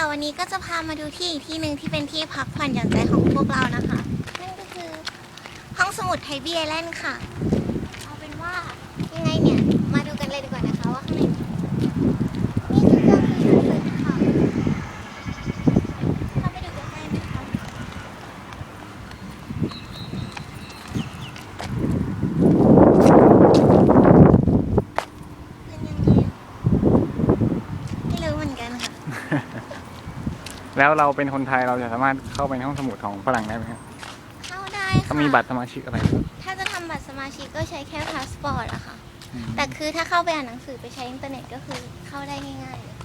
วันนี้ก็จะพามาดูที่อีกที่หนึ่งที่เป็นที่พักผ่อนหย่อนใจของพวกเรานะคะ นั่นก็คือห้องสมุดไทยบีไอแลนด์ค่ะ เอาเป็นว่ายังไงเนี่ย มาดูกันเลยดีกว่านะคะว่าข้างในนี่คือก็คือชั้นหนึ่งค่ะเข้าไปดูกล้ๆไหมคะเป็นยังไงอะไม่รู้เหมือนกันค่ะ แล้วเราเป็นคนไทยเราจะสามารถเข้าไปในห้องสมุดของฝรั่งได้ไหมครับเข้าได้เขาค่ะมีบัตรสมาชิกอะไรไหมถ้าจะทำบัตรสมาชิกก็ใช้แค่พาสปอร์ตอะค่ะอืมแต่คือถ้าเข้าไปอ่านหนังสือไปใช้อินเทอร์เน็ตก็คือเข้าได้ง่ายๆเลย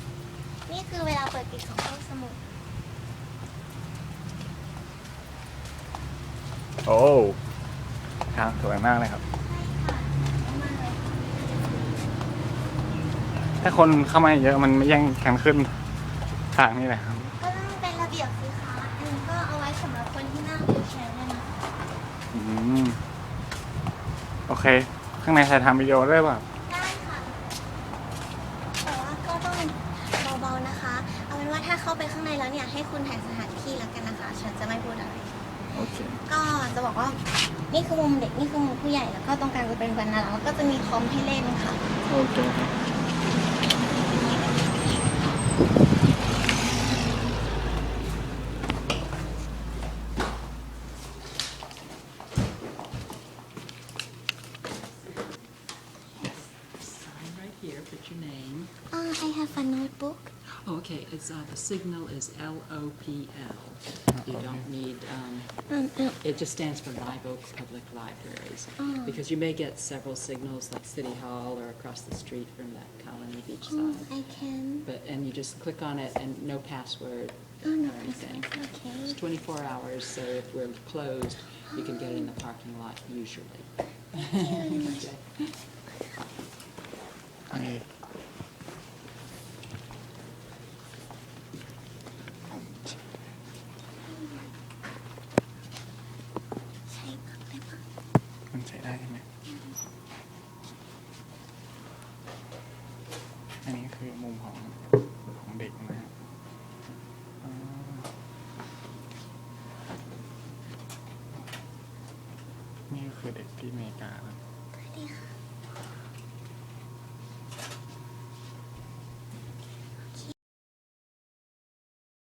นี่คือเวลาเปิดปิดของห้องสมุด โอ้ทางสวยมากเลยครับใช่ค่ะประมาณเลยถ้าคนเข้ามาเยอะมันไม่แย่งกันขึ้นทางนี่แหละครับ ก็ต้องเป็นระเบียบสิคะอันนี้ก็เอาไว้สำหรับคนที่นั่งวีลแชร์ด้วยนะ อืมโอเค ข้างในถ่ายทำวิดีโอด้วยเปล่าได้ค่ะ แต่ว่าก็ต้องเบาๆนะคะ เอาเป็นว่าถ้าเข้าไปข้างในแล้วเนี่ยให้คุณถ่ายสถานที่แล้วกันนะคะ ฉันจะไม่พูดอะไร โอเค ก็จะบอกว่า นี่คือมุมเด็ก นี่คือมุมผู้ใหญ่ แล้วก็ตรงกลางจะเป็นวันนาแล้วก็จะมีคอมให้เล่นค่ะ โอเคครับ here, put your name. Uh, I have a notebook. Oh, okay, it's, uh, the signal is L-O-P-L. You don't need, um, Um, uh, it just stands for Live Oak Public Libraries. Oh. Because you may get several signals, like City Hall or across the street from that Colony Beach oh. I can. But, and you just click on it and no password oh, or anything. okay. It's twenty-four hours, so if we're closed, you can get it in the parking lot usually. Okay. ค่ะได้มันใช้ได้ใช่ไหมอันนี้คือมุมของของเด็กนะอ่านี่ก็คือเด็กที่อเมริกาครับ สวัสดีค่ะ